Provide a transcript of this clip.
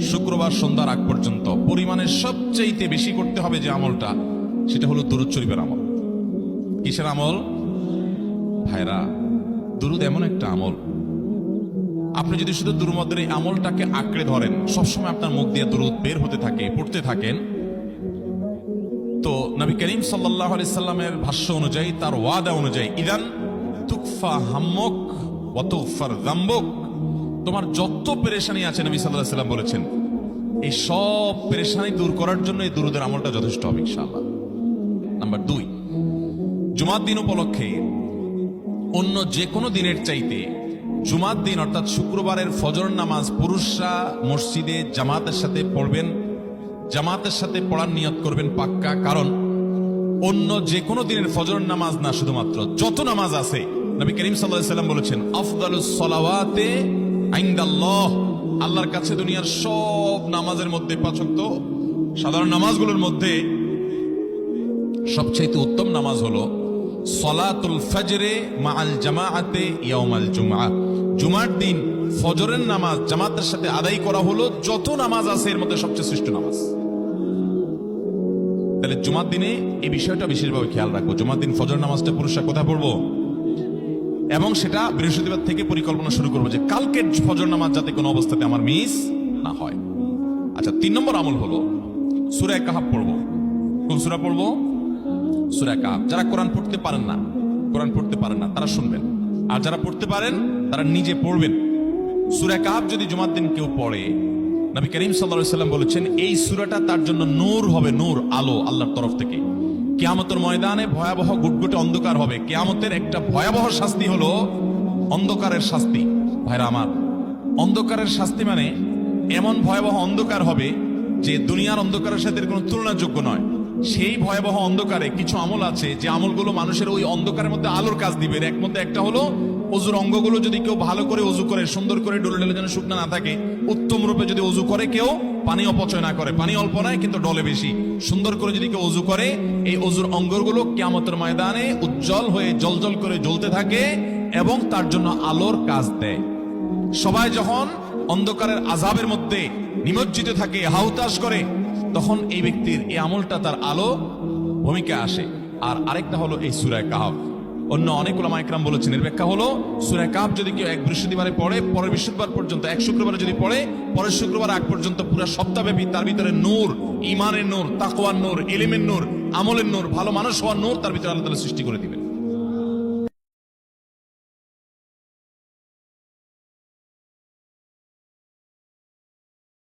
শুক্রবার সন্ধ্যার আগ পর্যন্ত পরিমাণে সবচেয়েতে বেশি করতে হবে যে আমলটা, সেটা হলো দুরুদ শরীফের আমল। কিসের আমল? ভাইরা, দুরুদ এমন একটা আমল। আপনি যদি শুধু দুর্মদের এই আমলটাকে আঁকড়ে ধরেন, সবসময় আপনার মুখ দিয়ে দুরুদ বের হতে থাকে, পড়তে থাকেন, তো নবী করিম সাল্লাহ সাল্লামের ভাষ্য অনুযায়ী, তার ওয়াদা অনুযায়ী, ইদান তুকফা হাম্মক ওয়াতুফার দাম্বক। তোমার যত পেরেশানি আছে নবী সাল্লাহ সাল্লাম বলেছেন, এই সব পেরেশানি দূর করার জন্য এই দুরুদের আমলটা যথেষ্ট হবে ইনশাআল্লাহ। নাম্বার দুই, জুমার দিন উপলক্ষে অন্য যে কোনো দিনের চাইতে জুমার দিন অর্থাৎ শুক্রবারের ফজর নামাজ পুরুষরা মসজিদে জামাতের সাথে পড়বেন, জামাতের সাথে পড়ার নিয়ত করবেন পাক্কা, কারণ অন্য যে কোনো দিনের ফজর নামাজ না শুধুমাত্র, যত নামাজ আছে, নবী করিম সাল্লাহ সাল্লাম বলেছেন, আফদালুস সলাওয়াতে আইন্দাল্লাহ আল্লাহর কাছে দুনিয়ার সব নামাজের মধ্যে পাচক সাধারণ নামাজগুলোর মধ্যে সবচাইতে উত্তম নামাজ হলো সলাতুল ফজরে মাআল জামাআতে ইয়াউমাল জুমআ। জুমার দিন ফজরের নামাজ জামাতের সাথে আদায় করা হলো যত নামাজ আছে এর মধ্যে সবচেয়ে শ্রেষ্ঠ নামাজ। তাহলে জুমার দিনে এই বিষয়টা বিশেষভাবে খেয়াল রাখব জুমার দিন ফজর নামাজটা পুরুষরা কোথায় পড়ব? এবং সেটা বৃহস্পতিবার থেকে পরিকল্পনা শুরু করব যে কালকের ফজর নামাজ যাতে কোনো অবস্থাতে আমার মিস না হয়। আচ্ছা তিন নম্বর আমল হলো সুরায় কাহাব পড়ব। কোন সুরা পড়ব? সুরা কাহাব যারা কোরআন পড়তে পারেন না, কোরআন পড়তে পারেন না, তারা শুনবেন। আর যারা পড়তে পারেন, তারা নিজে পড়বেন। সুরা কাহাব যদি জুমার দিন কেউ পড়ে, নবী করিম সাল্লা সাল্লাম বলেছেন, এই সুরাটা তার জন্য নূর হবে, নূর, আলো, আল্লাহর তরফ থেকে। কেয়ামতের ময়দানে ভয়াবহ গুটগুটে অন্ধকার হবে। কেয়ামতের একটা ভয়াবহ শাস্তি হলো অন্ধকারের শাস্তি। ভাইরা আমার, অন্ধকারের শাস্তি মানে এমন ভয়াবহ অন্ধকার হবে যে দুনিয়ার অন্ধকারের সাথে কোনো তুলনাযোগ্য নয়। সেই ভয়াবহ অন্ধকারে কিছু আমল আছে যে আমলগুলো মানুষের ওই অন্ধকারের মধ্যে আলোর কাজ দিবে। এর মধ্যে একটা হলো অজুর অঙ্গগুলো যদি কেউ ভালো করে অজু করে, সুন্দর করে ডলে ডলে যেন শুকনা না থাকে, উত্তম রূপে যদি অজু করে কেউ পানি অপচয় না করে, পানি অল্প নয় কিন্তু ডলে বেশি। সুন্দর করে যদি কেউ অজু করে, এই অজুর অঙ্গগুলো কেয়ামতের ময়দানে উজ্জ্বল হয়ে জলজল করে জ্বলতে থাকে এবং তার জন্য আলোর কাজ দেয়। সবাই যখন অন্ধকারের আজাবের মধ্যে নিমজ্জিত থাকে হাউতাস করে, তখন এই ব্যক্তির এই আমলটা তার আলো ভূমিকা আসে। আর আরেকটা হলো এই সুরায় কাহাব অন্য অনেকগুলো একরাম বলেছেন। এর ব্যাখ্যা হলো সুরায় কাপ যদি কেউ এক বৃহস্পতিবারে পড়ে, পরের বৃহস্পতিবার পর্যন্ত, এক শুক্রবারে যদি পড়ে, পরের শুক্রবার আগ পর্যন্ত পুরো সপ্তাহব্যাপী তার ভিতরে নূর ইমানের নূর, তাকওয়ার নূর এলিমের নূর, আমলের নূর, ভালো মানুষ হওয়ার নূর তার ভিতরে আল্লাহ তাআলা সৃষ্টি করে দিবেন।